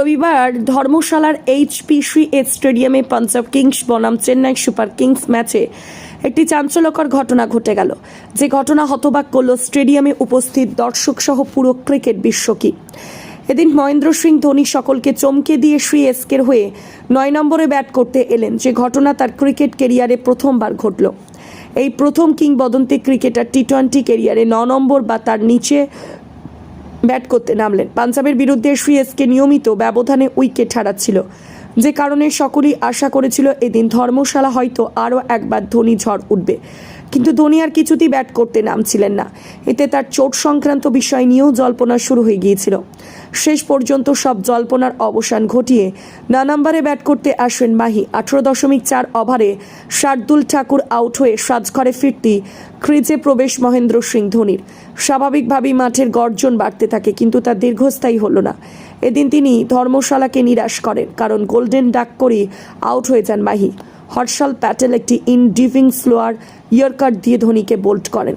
রবিবার ধর্মশালার এইচপিসি এ স্টেডিয়ামে পাঞ্জাব কিংস বনাম চেন্নাই সুপার কিংস ম্যাচে একটি চাঞ্চল্যকর ঘটনা ঘটে গেল। যে ঘটনা হতবাক করল স্টেডিয়ামে উপস্থিত দর্শক সহ পুরো ক্রিকেট বিশ্বকে। এদিন মহেন্দ্র সিং ধোনি সকলকে চমকে দিয়ে শ্রী এসকের হয়ে নয় নম্বরে ব্যাট করতে এলেন, যে ঘটনা তার ক্রিকেট কেরিয়ারে প্রথমবার ঘটল। এই প্রথম কিংবদন্তি ক্রিকেটার টি টোয়েন্টি কেরিয়ারে ন নম্বর বা তার নিচে ব্যাট করতে নামলেন। পাঞ্জাবের বিরুদ্ধে শ্রীএসকে নিয়মিত ব্যবধানে উইকেট হারাচ্ছিল। যে কারণে সকলেই আশা করেছিল এদিন ধর্মশালা হয়তো আরও একবার ধোনি ঝড় উঠবে। কিন্তু ধোনি আর কিছুতেই ব্যাট করতে নামছিলেন না। এতে তার চোট সংক্রান্ত বিষয় নিয়েও জল্পনা শুরু হয়ে গিয়েছিল। শেষ পর্যন্ত সব জল্পনার অবসান ঘটিয়ে না নম্বরে ব্যাট করতে আসেন মাহি। আঠেরো দশমিক চার ওভারে শার্দুল ঠাকুর আউট হয়ে সাজঘরে ফিরতি ক্রিজে প্রবেশ মহেন্দ্র সিং ধোনির। স্বাভাবিকভাবেই মাঠের গর্জন বাড়তে থাকে, কিন্তু তা দীর্ঘস্থায়ী হলো না। এদিন তিনি ধর্মশালাকে নিরাশ করেন, কারণ গোল্ডেন ডাক করে আউট হয়ে যান মাহি। হর্ষাল প্যাটেল একটি ইন ডিভিং স্লোয়ার ইয়র্কার দিয়ে ধোনিকে বোল্ট করেন।